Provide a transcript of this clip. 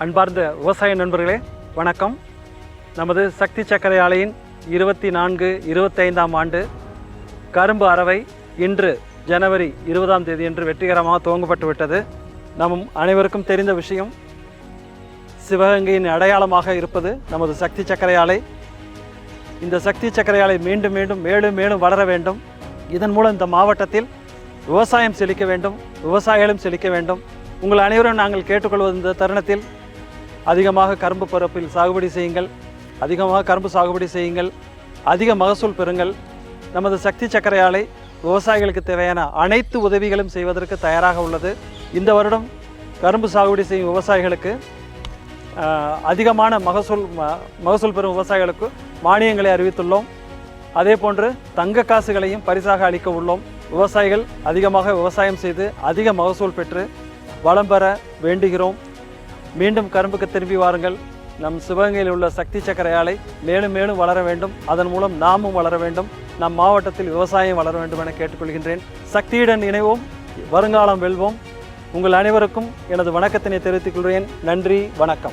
அன்பார்ந்த விவசாய நண்பர்களே வணக்கம். நமது சக்தி சக்கரை ஆலையின் இருபத்தி நான்கு இருபத்தைந்தாம் ஆண்டு கரும்பு அறவை இன்று ஜனவரி இருபதாம் தேதி என்று வெற்றிகரமாக துவங்கப்பட்டு விட்டது. நம் அனைவருக்கும் தெரிந்த விஷயம் சிவகங்கையின் அடையாளமாக இருப்பது நமது சக்தி சக்கரை ஆலை இந்த சக்தி சக்கரை ஆலை மீண்டும் மீண்டும் மேலும் மேலும் வளர வேண்டும். இதன் மூலம் இந்த மாவட்டத்தில் விவசாயம் செழிக்க வேண்டும் விவசாயிகளும் செழிக்க வேண்டும். உங்கள் அனைவரும் நாங்கள் கேட்டுக்கொள்வது இந்த தருணத்தில் அதிகமாக கரும்பு பரப்பில் சாகுபடி செய்யுங்கள். அதிகமாக கரும்பு சாகுபடி செய்யுங்கள். அதிக மகசூல் பெறுங்கள். நமது சக்தி சக்கரை ஆலை விவசாயிகளுக்கு தேவையான அனைத்து உதவிகளும் செய்வதற்கு தயாராக உள்ளது. இந்த வருடம் கரும்பு சாகுபடி செய்யும் விவசாயிகளுக்கு அதிகமான மகசூல் ம- மகசூல் பெறும் விவசாயிகளுக்கு மானியங்களை அறிவித்துள்ளோம். அதே போன்று தங்க காசுகளையும் பரிசாக அளிக்க உள்ளோம். விவசாயிகள் அதிகமாக விவசாயம் செய்து அதிக மகசூல் பெற்று வளம் பெற வேண்டுகிறோம். மீண்டும் கரும்புக்கு திரும்பி வாருங்கள். நம் சிவகங்கையில் உள்ள சக்தி சக்கர ஆலை மேலும் மேலும் வளர வேண்டும். அதன் மூலம் நாமும் வளர வேண்டும். நம் மாவட்டத்தில் விவசாயம் வளர வேண்டும் என கேட்டுக்கொள்கின்றேன். சக்தியுடன் இணைவோம். வருங்காலம் வெல்வோம். உங்கள் அனைவருக்கும் எனது வணக்கத்தினை தெரிவித்துக் கொள்கிறேன். நன்றி வணக்கம்.